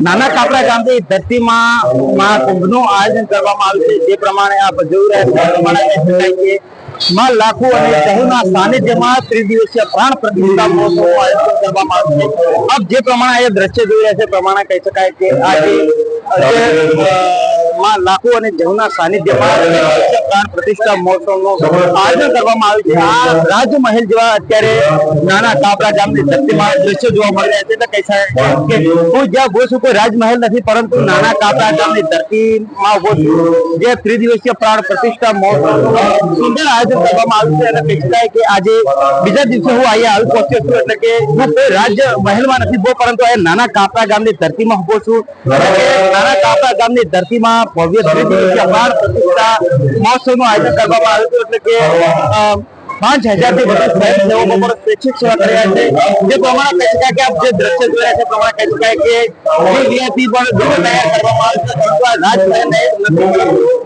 નાના કાપડા ગામથી ધરતીમાં મહાકુંભનું આયોજન કરવામાં આવ્યું છે. જે પ્રમાણે આપ જોઈ રહ્યા છો માં લાખો અને સહુના સાનિધ્યમાં ત્રિદિવસીય પ્રાણ પ્રતિષ્ઠા મહોત્સવ આયોજન કરવામાં આવ્યું છે. આપ જે પ્રમાણે એ દ્રશ્ય જોઈ રહ્યા છે પ્રમાણે કહી શકાય કે આજે માં લાખો અને જહુના સાનિધ્યમાં રાજમહેલ હું નથી, પરંતુ નાના કાપરા ગામની ધરતીમાં ઊભો છું. જે ત્રિદિવસીય પ્રાણ પ્રતિષ્ઠા મહોત્સવનું સુંદર આયોજન કરવામાં આવ્યું છે. અને કહી શકાય કે આજે બીજા દિવસે હું અહીંયા આવી પહોંચ્યો છું. એટલે કે હું કોઈ રાજ્ય મહેલમાં નથી ઊભો, પરંતુ અહીંયા નાના કાપરા ગામની ધરતીમાં ઊભો છું. નાના કાપરા ગામની ધરતીમાં ભવ્ય ત્રિદિવસીય પ્રાણ પ્રતિષ્ઠા મહોત્સવનું આયોજન કરવામાં આવ્યું હતું, એટલે કે પાંચ હજારથી વધુ સ્વયંસેવકો પણ સ્વૈચ્છિક સેવા કર્યા છે. જે પ્રમાણે કહી શકાય કે આપ જે દ્રશ્ય જોયા છે પ્રમાણે કહી શકાય કે વીવીઆઈપી પણ દૂર તૈયાર કરવામાં આવે છે નથી પરંતુ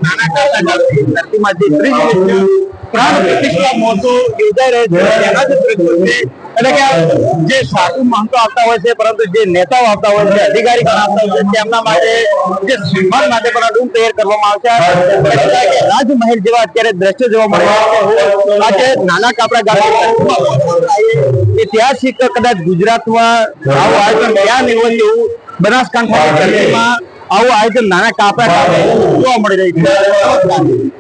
નાના કાકા ગામની ધરતીમાં જે પ્રાણ પ્રતિષ્ઠા મોટો યોજાઈ રહ્યો છે એના જ દ્રશ્યો છે એટલે કે જે સાધુ મહંતો આવતા હોય છે, પરંતુ જે નેતાઓ આવતા હોય છે, અધિકારી પણ આવતા હોય છે તેમના માટે જે સન્માન માટે પણ રૂમ તૈયાર કરવામાં આવશે. રાજમહેલ જેવા અત્યારે દ્રશ્યો જોવા મળે આજે નાના કાપડા ગામમાં ઐતિહાસિક કદાચ ગુજરાતમાં આવું આયોજન ક્યાં નહીં હોય બનાસકાંઠા આવું આયોજન નાના કાપડા ગામે જોવા મળી રહ્યું છે.